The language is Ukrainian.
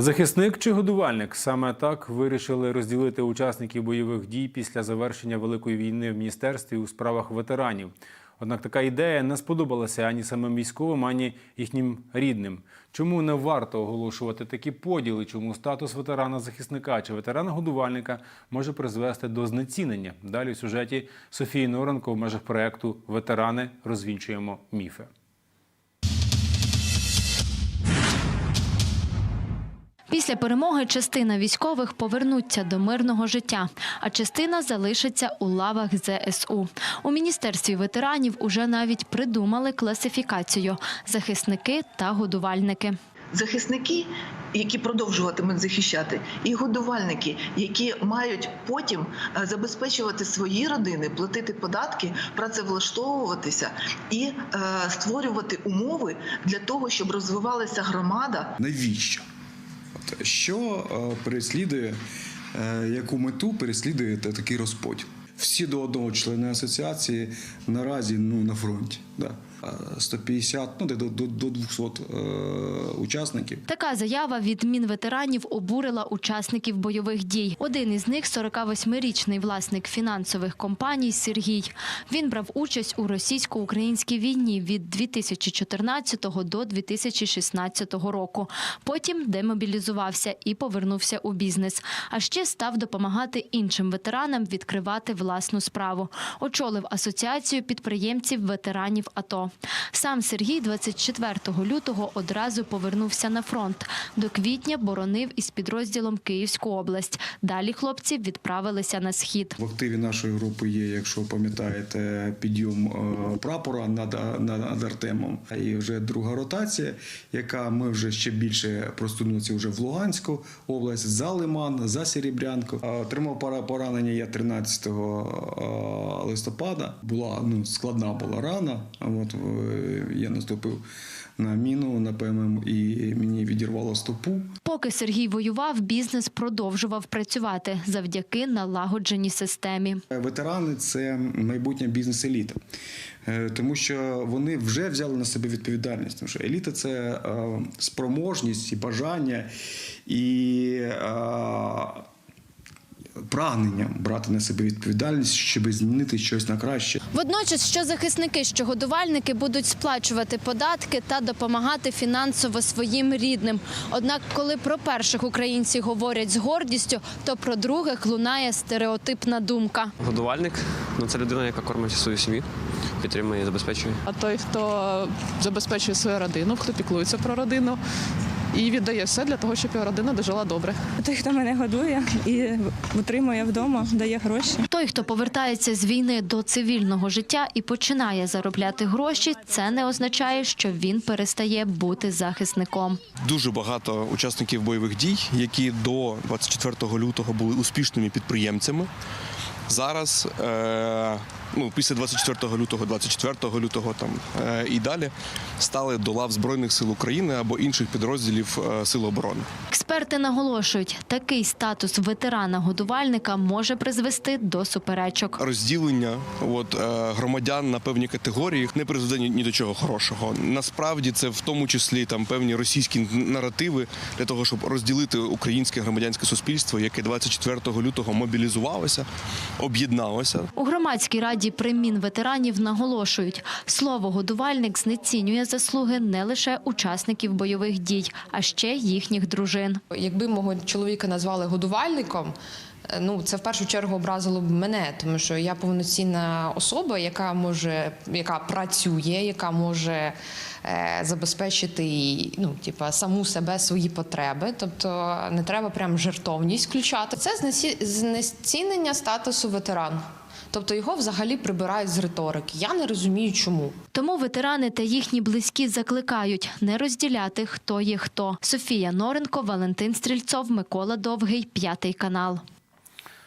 Захисник чи годувальник саме так вирішили розділити учасників бойових дій після завершення великої війни в міністерстві у справах ветеранів. Однак така ідея не сподобалася ані самим військовим, ані їхнім рідним. Чому не варто оголошувати такі поділи? Чому статус ветерана захисника чи ветерана годувальника може призвести до знецінення? Далі в сюжеті Софії Норенко в межах проекту Ветерани розвінчуємо міфи. Після перемоги частина військових повернуться до мирного життя, а частина залишиться у лавах ЗСУ. У міністерстві ветеранів уже навіть придумали класифікацію захисники та годувальники. захисники, які продовжуватимуть захищати, і годувальники, які мають потім е, забезпечувати свої родини, платити податки, працевлаштовуватися і е, створювати умови для того, щоб розвивалася громада Навіщо? От, що е, переслідує, е, яку мету переслідує такий розподіл? Всі до одного члени асоціації наразі ну, на фронті. Да. А 150, ну до, до, до 200 е, учасників. Така заява від мінветеранів обурила учасників бойових дій. Один із них – 48-річний власник фінансових компаній Сергій. Він брав участь у російсько-українській війні від 2014 до 2016 року. Потім демобілізувався і повернувся у бізнес. А ще став допомагати іншим ветеранам відкривати власну справу. Очолив асоціацію підприємців ветеранів АТО. Сам Сергій 24 лютого одразу повернувся на фронт. До квітня боронив із підрозділом Київську область. Далі хлопці відправилися на схід. В активі нашої групи є, якщо пам'ятаєте, підйом е, прапора над, над Артемом. І вже друга ротація, яка ми вже ще більше простунулися вже в Луганську область, за Лиман, за Серебрянку. Отримав пора- поранення я 13 е, листопада. Була ну, складна була рана. От е, я наступив на міну на ПММ і мені відірвало стопу. Поки Сергій воював, бізнес продовжував працювати завдяки налагодженій системі. Ветерани це майбутня бізнес-еліта, Е, тому що вони вже взяли на себе відповідальність. Тому що еліта це е, спроможність і бажання і е, прагнення брати на себе відповідальність, щоб змінити щось на краще. Водночас, що захисники, що годувальники будуть сплачувати податки та допомагати фінансово своїм рідним. Однак, коли про перших українців говорять з гордістю, то про других лунає стереотипна думка. Годувальник ну це людина, яка кормить свою сім'ю, підтримує і забезпечує. а той, хто забезпечує свою родину, хто піклується про родину і віддає все для того, щоб його родина дожила добре. Той, хто мене годує і утримує вдома, дає гроші. Той, хто повертається з війни до цивільного життя і починає заробляти гроші, це не означає, що він перестає бути захисником. дуже багато учасників бойових дій, які до 24 лютого були успішними підприємцями. Зараз, е, ну, після 24 лютого, 24 лютого там, е, і далі стали до лав Збройних сил України або інших підрозділів е, Сил оборони. Експерти наголошують, такий статус ветерана-годувальника може призвести до суперечок. Розділення от, е, громадян на певні категорії не призведе ні, ні до чого хорошого. Насправді це в тому числі там певні російські наративи для того, щоб розділити українське громадянське суспільство, яке 24 лютого мобілізувалося, об'єдналося. У громадській раді при Мінветеранів наголошують, слово годувальник знецінює заслуги не лише учасників бойових дій, а ще їхніх дружин. Якби мого чоловіка назвали годувальником, ну це в першу чергу образило б мене, тому що я повноцінна особа, яка може, яка працює, яка може е, забезпечити ну, типа, саму себе свої потреби. Тобто не треба прям жертовність включати. Це знецінення статусу ветеран. Тобто його взагалі прибирають з риторики. Я не розумію, чому. Тому ветерани та їхні близькі закликають не розділяти, хто є хто. Софія Норенко, Валентин Стрільцов, Микола Довгий, п'ятий канал.